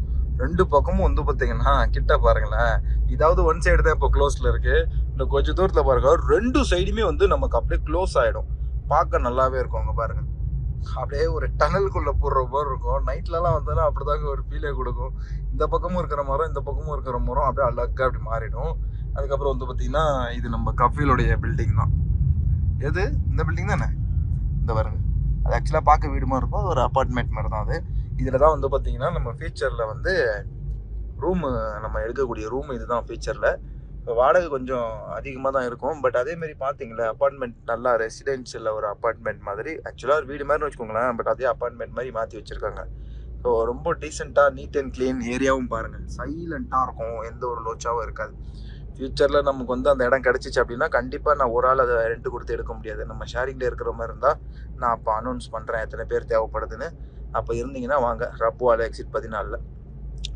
ரெண்டு பக்கமும் வந்து பார்த்தீங்கன்னா கிட்ட பாருங்களேன். இதாவது ஒன் சைடு தான் இப்போ க்ளோஸில் இருக்குது இந்த கொஞ்சம் தூரத்தில் பாருங்கள் ரெண்டு சைடுமே வந்து நமக்கு அப்படியே க்ளோஸ் ஆகிடும் பார்க்க நல்லாவே இருக்கும் அங்கே பாருங்கள் அப்படியே ஒரு டனலுக்குள்ளே போடுற மாதிரி இருக்கும். நைட்லலாம் வந்தோன்னா அப்படிதாங்க ஒரு ஃபீலே கொடுக்கும். இந்த பக்கமும் இருக்கிற மரம் இந்த பக்கமும் இருக்கிற மரம் அப்படியே அழகாக அப்படி மாறிடும். அதுக்கப்புறம் வந்து பார்த்தீங்கன்னா இது நம்ம கஃபீலுடைய பில்டிங் தான். எது? இந்த பில்டிங் தானே? இந்த பாருங்க. அது ஆக்சுவலாக பார்க்க வீடு மாதிரி இருக்கும். ஒரு அப்பார்ட்மெண்ட் மாதிரி தான் அது. இதில் தான் வந்து பார்த்தீங்கன்னா நம்ம ஃபியூச்சரில் வந்து ரூமு நம்ம எடுக்கக்கூடிய ரூம் இதுதான் ஃபியூச்சரில் வாடகை கொஞ்சம் அதிகமாக தான் இருக்கும். பட் அதேமாரி பார்த்தீங்களா அப்பார்ட்மெண்ட் நல்லா ரெசிடென்ஷியலில் ஒரு அப்பார்ட்மெண்ட் மாதிரி. ஆக்சுவலாக ஒரு வீடு மாதிரி வச்சுக்கோங்களேன். பட் அதே அப்பார்ட்மெண்ட் மாதிரி மாற்றி வச்சுருக்காங்க. ஸோ ரொம்ப டீசெண்டாக நீட் அண்ட் க்ளீன் ஏரியாவும் பாருங்கள் சைலண்ட்டாக இருக்கும். எந்த ஒரு லோச்சாவும் இருக்காது. ஃப்யூச்சரில் நமக்கு வந்து அந்த இடம் கிடச்சிச்சு அப்படின்னா கண்டிப்பாக நான் ஒரு ஆள் அதை ரெண்ட் கொடுத்து எடுக்க முடியாது. நம்ம ஷேரிங்கில் இருக்கிற மாதிரி இருந்தால் நான் அப்போ அனௌன்ஸ் பண்ணுறேன் எத்தனை பேர் தேவைப்படுதுன்னு. அப்போ இருந்தீங்கன்னா வாங்க. ரப்புவால் எக்ஸிட் பதினாலில்.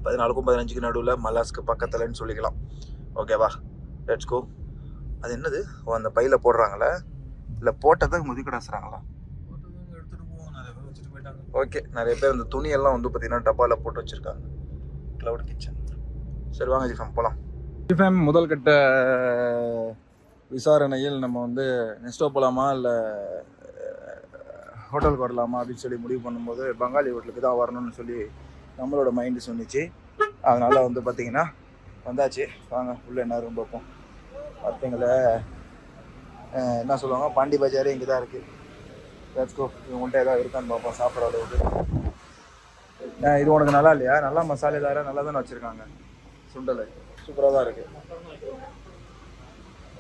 பதினாலுக்கும் பதினஞ்சுக்கு நடுவில் மலாஸ்க்கு பக்கத்துலன்னு சொல்லிக்கலாம். ஓகேவா லெட்ஸ் கோ அது என்னது? ஓ அந்த பையில் போடுறாங்களே? இல்லை போட்டதை முதிக்கடாசுறாங்களா ஓகே நிறைய பேர் இந்த துணியெல்லாம் வந்து பார்த்தீங்கன்னா டப்பாவில் போட்டு வச்சுருக்காங்க. க்ளவுட் கிச்சன் சரி வாங்க ஜிஃபம் போகலாம் ஜிஃபம் முதல் கட்ட விசாரணையில் நம்ம வந்து நெஸ்டோ போகலாமா இல்லை ஹோட்டலுக்கு வரலாமா அப்படின்னு சொல்லி முடிவு பண்ணும்போது பங்காளி ஹோட்டலுக்கு தான் வரணும்னு சொல்லி நம்மளோட மைண்டு சொன்னிச்சு. அதனால் வந்து பார்த்திங்கன்னா வந்தாச்சு. வாங்க உள்ள என்ன ரூம் பார்ப்போம். பார்த்தீங்களே என்ன சொல்லுவாங்க? பாண்டி பஜாரே இங்கே தான் இருக்குது லெட்ஸ்கோ இவங்கள்ட்ட ஏதாவது இருக்கான்னு பார்ப்போம் சாப்பிட்ற அளவுக்கு. இது உனக்கு நல்லா இல்லையா? நல்லா மசாலேதார நல்லா தானே வச்சுருக்காங்க. சுண்டல். சூப்பராக தான் இருக்குது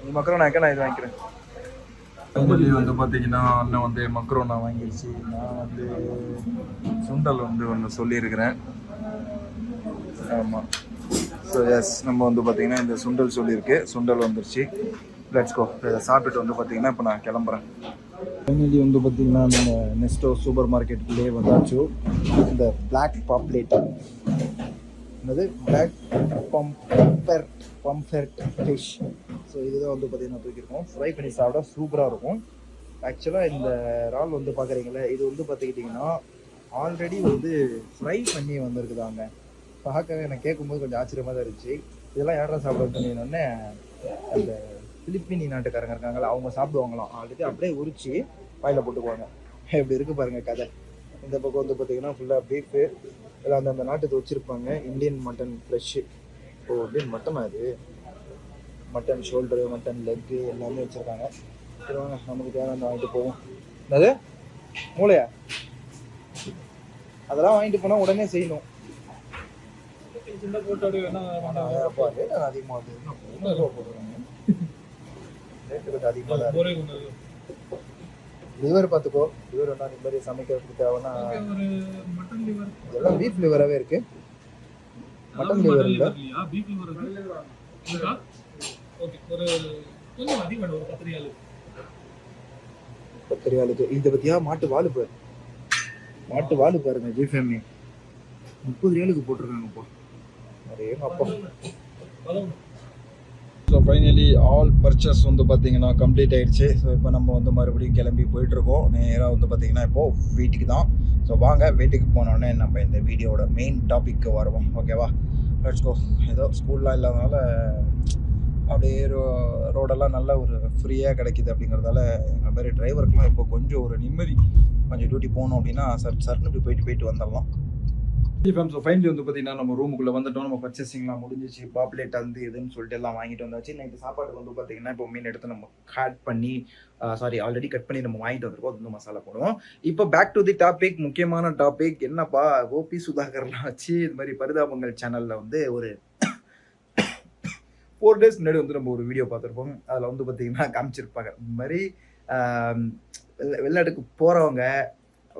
நீ மக்களும் நான் நான் இது வாங்கிக்கிறேன்? தம்பி வந்து பார்த்தீங்கன்னா அண்ணன் வந்து மக்ரோனா வாங்கிடுச்சு நான் வந்து சுண்டல் வந்து ஒன்று சொல்லியிருக்கிறேன். ஆமாம் ஸோ எஸ் நம்ம வந்து பார்த்தீங்கன்னா இந்த சுண்டல் சொல்லியிருக்கு. சுண்டல் வந்துருச்சு. லெட்ஸ் கோ இதை சாப்பிட்டுட்டு வந்து பார்த்தீங்கன்னா இப்போ நான் கிளம்புறேன். ஃபைனலி வந்து பார்த்தீங்கன்னா நம்ம நெஸ்டோ சூப்பர் மார்க்கெட்டுக்குள்ளேயே வந்தாச்சு. இந்த பிளாக் பாப்லேட் என்னது? பிளாக் பம்பர் பம்பர்ட் ஃபிஷ் ஸோ இதுதான் வந்து பார்த்தீங்கன்னா தூக்கியிருக்கோம். ஃப்ரை பண்ணி சாப்பிட சூப்பராக இருக்கும். ஆக்சுவலாக இந்த இறால் வந்து பார்க்குறீங்களே இது வந்து பார்த்துக்கிட்டிங்கன்னா ஆல்ரெடி வந்து ஃப்ரை பண்ணி வந்திருக்குதாங்க. பார்க்கவே எனக்கு கேட்கும்போது கொஞ்சம் ஆச்சரியமாக தான் இருந்துச்சு. இதெல்லாம் யாரா சாப்பிட சொன்னீங்கன்னே அந்த பிலிப்பினி நாட்டுக்காரங்க இருக்காங்களா அவங்க சாப்பிடுவாங்களாம். ஆல்ரெடி அப்படியே உரிச்சு வாயில் போட்டுக்குவாங்க. இப்படி இருக்கு பாருங்க கதை. இந்த பக்கம் வந்து பார்த்தீங்கன்னா ஃபுல்லாக பீஃபு இல்லை அந்த அந்த நாட்டுக்கு வச்சுருப்பாங்க. Indian mutton fresh oh Indian mutton அது? மட்டன் ஷோல்டரு மட்டன் லெக்கு எல்லாமே வச்சுருக்காங்க. சரி வாங்க நமக்கு தேவையான வாங்கிட்டு போவோம். என்னது? மூளையா? அதெல்லாம் வாங்கிட்டு போனால் உடனே செய்யணும். சின்ன போட்டோடு வேணா அப்பா ரேட் அதிகமாக போடுறாங்க? ரேட்டு கொஞ்சம் அதிகமாக தான் லிவர் பார்த்துக்கோ. லிவர் வேணா இந்த மாதிரி சமைக்கிறதுக்கு தேவைன்னா ஒரு மட்டன் லிவர் எல்லாம் பீஃப் லிவராகவே இருக்கு. மட்டன் இல்ல? பீஃப் லிவர் ஓகே ஒரு கொஞ்சம் அதிகம் ஒரு இதை பத்தியா மாட்டு வாலு பாரு. மாட்டு வாலு பாருங்க ஜிஃபேமி முப்பது ரியாலுக்கு போட்டிருக்காங்கப்பா. ஸோ ஃபைனலி ஆல் பர்ச்சேஸ் வந்து பார்த்தீங்கன்னா கம்ப்ளீட் ஆகிடுச்சு ஸோ இப்போ நம்ம வந்து மறுபடியும் கிளம்பி போயிட்டுருக்கோம். நேராக வந்து பார்த்தீங்கன்னா இப்போது வீட்டுக்கு தான். ஸோ வாங்க வீட்டுக்கு போனோடனே நம்ம இந்த வீடியோட மெயின் டாபிக்கு வருவோம். ஓகேவா லெட்ஸ் கோ ஏதோ ஸ்கூல்லாம் இல்லாதனால அப்படியே ரோ ரோடெல்லாம் நல்ல ஒரு ஃப்ரீயாக கிடைக்குது அப்படிங்கிறதால எங்கள் மாதிரி டிரைவருக்கெலாம் இப்போ கொஞ்சம் ஒரு நிம்மதி கொஞ்சம் டியூட்டி போகணும் அப்படின்னா சர் சர்னு இப்படி போயிட்டு போயிட்டு வந்துடலாம். ஃபேம் ஸோ ஃபைனலி வந்து பார்த்தீங்கன்னா நம்ம ரூமுக்குள்ளே வந்துட்டோம். நம்ம பர்ச்சேசிங்லாம் முடிஞ்சிச்சு. பாப்புலேட் வந்து இதுன்னு சொல்லிட்டு எல்லாம் வாங்கிட்டு வந்தாச்சு. நைட்டு சாப்பாடு வந்து பார்த்தீங்கன்னா இப்போ மீன் எடுத்து நம்ம கட் பண்ணி சாரி ஆல்ரெடி கட் பண்ணி நம்ம வாங்கிட்டு வந்திருக்கோம். அது வந்து மசாலா போடுவோம். இப்போ பேக் டு தி டாபிக் முக்கியமான டாபிக் என்னப்பா கோபி சுதாகர்லாம் வச்சு இது மாதிரி பரிதாபங்கள் சேனலில் வந்து ஒரு ஃபோர் டேஸ் முன்னாடி வந்து நம்ம ஒரு வீடியோ பார்த்துருப்போம். அதில் வந்து பார்த்தீங்கன்னா காமிச்சிருப்பாங்க. இந்த மாதிரி வெளி- வெளிநாட்டுக்கு போகிறவங்க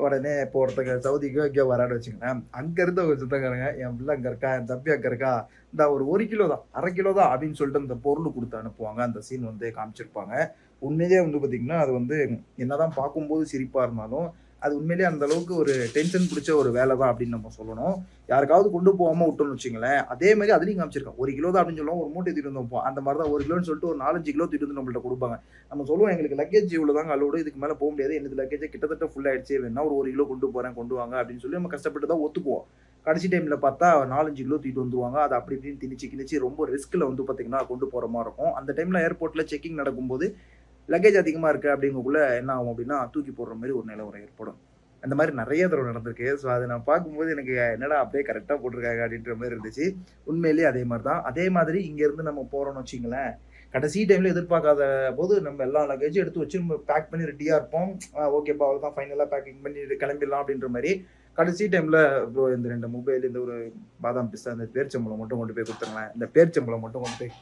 உடனே இப்போ ஒருத்தங்க சவுதிக்கோ எங்கேயோ வரான்னு வச்சுங்களேன் அங்கேருந்து அவங்க சுத்தக்காரங்க என் பிள்ளை அங்கே இருக்கா? என் தம்பி அங்கே இருக்கா? இந்த ஒரு ஒரு கிலோ தான் அரை கிலோ தான் அப்படின்னு சொல்லிட்டு அந்த பொருள் கொடுத்து அனுப்புவாங்க. அந்த சீன் வந்து காமிச்சிருப்பாங்க. உண்மையிலேயே வந்து பார்த்திங்கன்னா அது வந்து என்னதான் பார்க்கும்போது சிரிப்பாக இருந்தாலும் அது உண்மையிலேயே அந்த அளவுக்கு ஒரு டென்ஷன் பிடிச்ச ஒரு வேலை தான் அப்படின்னு நம்ம சொல்லணும். யாருக்காவது கொண்டு போகாம விட்டோம்னு வச்சுங்களேன் அதே மாதிரி அதுலேயும் காமிச்சிருக்கோம் ஒரு கிலோ தான் அப்படின்னு சொல்லுவோம் ஒரு மூட்டை தூக்கிட்டு வந்து அந்த மாதிரி தான் ஒரு கிலோன்னு சொல்லிட்டு ஒரு நாலஞ்சு கிலோ தூக்கிட்டு வந்து நம்மள்ட்ட கொடுப்பாங்க. நம்ம சொல்லுவோம் எங்களுக்கு லக்கேஜ் இவ்வளோ தாங்க அலோடு இதுக்கு மேலே போக முடியாது எனக்கு லக்கேஜ் கிட்டத்தட்ட ஃபுல் ஆயிடுச்சு வேணா ஒரு ஒரு கிலோ கொண்டு போகிறேன் கொண்டு வாங்க அப்படின்னு சொல்லி நம்ம கஷ்டப்பட்டு தான் ஒத்துக்குவோம். கடைசி டைமில் பார்த்தா நாலஞ்சு கிலோ தூக்கிட்டு வந்துருவாங்க அது அப்படி இப்படின்னு திணிச்சு கிணிச்சு ரொம்ப ரிஸ்கில் வந்து பார்த்தீங்கன்னா கொண்டு போகிற மாதிரி இருக்கும். அந்த டைமில் ஏர்போர்ட்டில் செக்கிங் நடக்கும்போது லக்கேஜ் அதிகமாக இருக்குது அப்படிங்கக்குள்ள என்ன ஆகும் அப்படின்னா தூக்கி போடுற மாதிரி ஒரு நிலவரம் ஏற்படும். அந்த மாதிரி நிறைய தடவை நடந்திருக்கு. ஸோ அதை நான் பார்க்கும்போது எனக்கு என்னடா அப்படியே கரெக்டாக போட்டிருக்காங்க அப்படின்ற மாதிரி இருந்துச்சு. உண்மையிலேயே அதே மாதிரி தான். அதே மாதிரி இங்கேருந்து நம்ம போகிறோம்னு வச்சிங்களேன் கடைசி டைமில் எதிர்பார்க்காத போது நம்ம எல்லா லக்கேஜும் எடுத்து வச்சு நம்ம பேக் பண்ணி ரெடியாக இருப்போம். ஓகேப்பா அவ்வளோ தான் ஃபைனலாக பேக்கிங் பண்ணி கிளம்பிடலாம் அப்படின்ற மாதிரி. கடைசி டைமில் ப்ரோ இந்த ரெண்டு மொபைல் இந்த ஒரு பாதாம் பிஸ்தா இந்த பேர்ச்சம்பளம் மட்டும் கொண்டு போய் கொடுத்துருங்களேன். இந்த பேர்ச்சம்பளம் மட்டும் கொண்டு போய்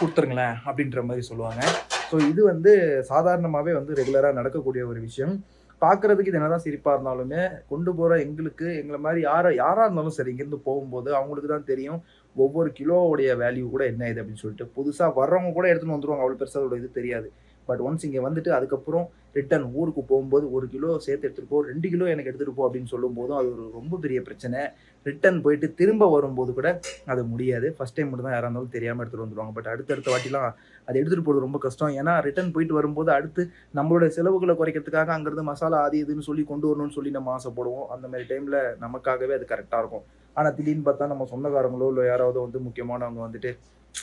கொடுத்துருங்களேன் அப்படின்ற மாதிரி சொல்லுவாங்க. ஸோ இது வந்து சாதாரணமாகவே வந்து ரெகுலராக நடக்கக்கூடிய ஒரு விஷயம். பார்க்கறதுக்கு இது என்னதான் சிரிப்பாக இருந்தாலுமே கொண்டு போகிற எங்களுக்கு எங்களை மாதிரி யாரை யாராக இருந்தாலும் சரி இங்கேருந்து போகும்போது அவங்களுக்கு தான் தெரியும் ஒவ்வொரு கிலோவுடைய வேல்யூ கூட என்ன இது அப்படின்னு சொல்லிட்டு. புதுசாக வர்றவங்க கூட எடுத்துன்னு வந்துருவாங்க. அவ்வளோ பெருசாக அதோட இது தெரியாது. பட் ஒன்ஸ் இங்கே வந்துட்டு அதுக்கப்புறம் ரிட்டன் ஊருக்கு போகும்போது ஒரு கிலோ சேர்த்து எடுத்துகிட்டு போ ரெண்டு கிலோ எனக்கு எடுத்துகிட்டு போ அப்படின்னு சொல்லும்போதும் அது ஒரு ரொம்ப பெரிய பிரச்சனை. ரிட்டன் போயிட்டு திரும்ப வரும்போது கூட அது முடியாது. ஃபஸ்ட் டைம் மட்டும் தான் யாராக இருந்தாலும் தெரியாமல் எடுத்துகிட்டு வந்துடுவாங்க பட் அடுத்தடுத்த வாட்டிலாம் அது எடுத்துகிட்டு போகிறது ரொம்ப கஷ்டம். ஏன்னா ரிட்டன் போயிட்டு வரும்போது அடுத்து நம்மளோட செலவுகளை குறைக்கிறதுக்காக அங்கேருந்து மசாலா அது இதுன்னு சொல்லி கொண்டு வரணும்னு சொல்லி நம்ம ஆசைப்படுவோம். அந்த மாதிரி டைமில் நமக்காகவே அது கரெக்டாக இருக்கும். ஆனால் திடீர்னு பார்த்தா நம்ம சொந்தக்காரங்களோ இல்லை யாராவது வந்து முக்கியமானவங்க வந்துட்டு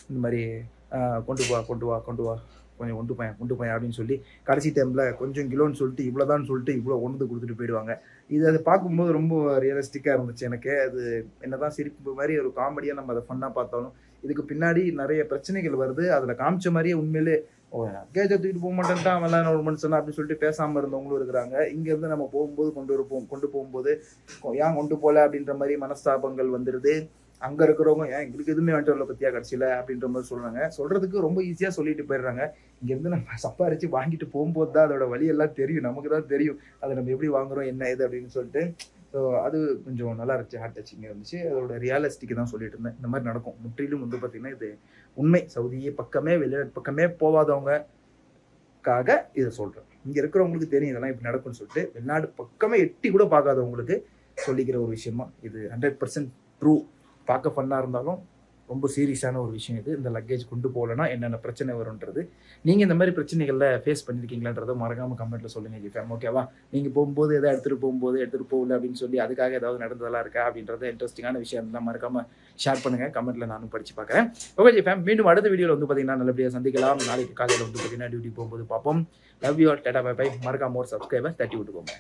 இந்த மாதிரி கொண்டு வா கொண்டு வா கொண்டு வா. கொஞ்சம் கொண்டு பையன் கொண்டு பையன் அப்படின்னு சொல்லி கடைசி டைமில் கொஞ்சம் கிலோன்னு சொல்லிட்டு இவ்வளோதான்னு சொல்லிட்டு இவ்வளோ ஒன்று கொடுத்துட்டு போயிடுவாங்க. இது அதை பார்க்கும்போது ரொம்ப ரியலிஸ்டிக்காக இருந்துச்சு எனக்கு. அது என்னதான் சிரிப்பு மாதிரி ஒரு காமெடியாக நம்ம அதை ஃபன்னாக பார்த்தாலும் இதுக்கு பின்னாடி நிறைய பிரச்சனைகள் வருது. அதில் காமிச்ச மாதிரியே உண்மையிலே கேஜை தூக்கிட்டு போக மாட்டேன்ட்டான் அவன் ஒரு மனுஷனா அப்படின்னு சொல்லிட்டு பேசாமல் இருந்தவங்களும் இருக்கிறாங்க. இங்கேருந்து நம்ம போகும்போது கொண்டு இருப்போம் கொண்டு போகும்போது ஏன் கொண்டு போகல அப்படின்ற மாதிரி மனஸ்தாபங்கள் வந்துடுது அங்கே இருக்கிறவங்க ஏன் எங்களுக்கு எதுவுமே வந்துட்டு வரல பத்தியா கடைசியில்? அப்படின்ற மாதிரி சொல்கிறாங்க சொல்கிறதுக்கு ரொம்ப ஈஸியாக சொல்லிட்டு போயிடுறாங்க. இங்கேருந்து நம்ம சம்பாரிச்சு வாங்கிட்டு போகும்போது தான் அதோட வழி எல்லாம் தெரியும். நமக்கு தான் தெரியும். அதை நம்ம எப்படி வாங்குறோம் என்ன இது அப்படின்னு சொல்லிட்டு. ஸோ ஸோ அது கொஞ்சம் நல்லா இருந்துச்சு. ஹார்ட் டச்சிங்காக இருந்துச்சு. அதோட ரியாலிஸ்டிக்கு தான் சொல்லிட்டு இருந்தேன். இந்த மாதிரி நடக்கும். முற்றிலும் வந்து பார்த்திங்கன்னா இது உண்மை. சவுதியே பக்கமே வெளிநாட்டு பக்கமே போகாதவங்கக்காக இதை சொல்கிறேன் இங்கே இருக்கிறவங்களுக்கு தெரியும் இதெல்லாம் இப்படி நடக்கும்னு சொல்லிட்டு. வெளிநாடு பக்கமே எட்டி கூட பார்க்காதவங்களுக்கு சொல்லிக்கிற ஒரு விஷயமா இது ஹண்ட்ரட் பர்சன்ட் ட்ரூ பார்க்க ஃபன்னாக இருந்தாலும் ரொம்ப சீரியஸான ஒரு விஷயம் இது. இந்த லக்கேஜ் கொண்டு போகலன்னா என்னென்ன பிரச்சனை வரும்ன்றது. நீங்கள் இந்த மாதிரி பிரச்சனைகளில் ஃபேஸ் பண்ணியிருக்கீங்களான்றதை மறக்காமல் கமெண்ட்டில் சொல்லுங்கள் ஜிஃபேம் ஓகேவா நீங்கள் போகும்போது எதாவது எடுத்துகிட்டு போகும்போது எடுத்துகிட்டு போகல அப்படின்னு சொல்லி அதுக்காக ஏதாவது நடந்ததெல்லாம் இருக்கா அப்படின்றத இன்ட்ரெஸ்டிங்கான விஷயம் இருந்தால் மறக்காமல் ஷேர் பண்ணுங்கள் கமெண்ட்டில் நானும் படித்து பார்க்குறேன். ஓகே ஜிஃபேம் மீண்டும் அடுத்த வீடியோவில் வந்து பார்த்தீங்கன்னா நல்லபடியாக சந்திக்கலாம். நாளைக்கு காலையில் வந்து பார்த்தீங்கன்னா டியூட்டி போகும்போது பார்ப்போம். Love you data bye bye மறக்காம ஒரு சப்ஸ்கிரைபர் தட்டி விட்டு போங்க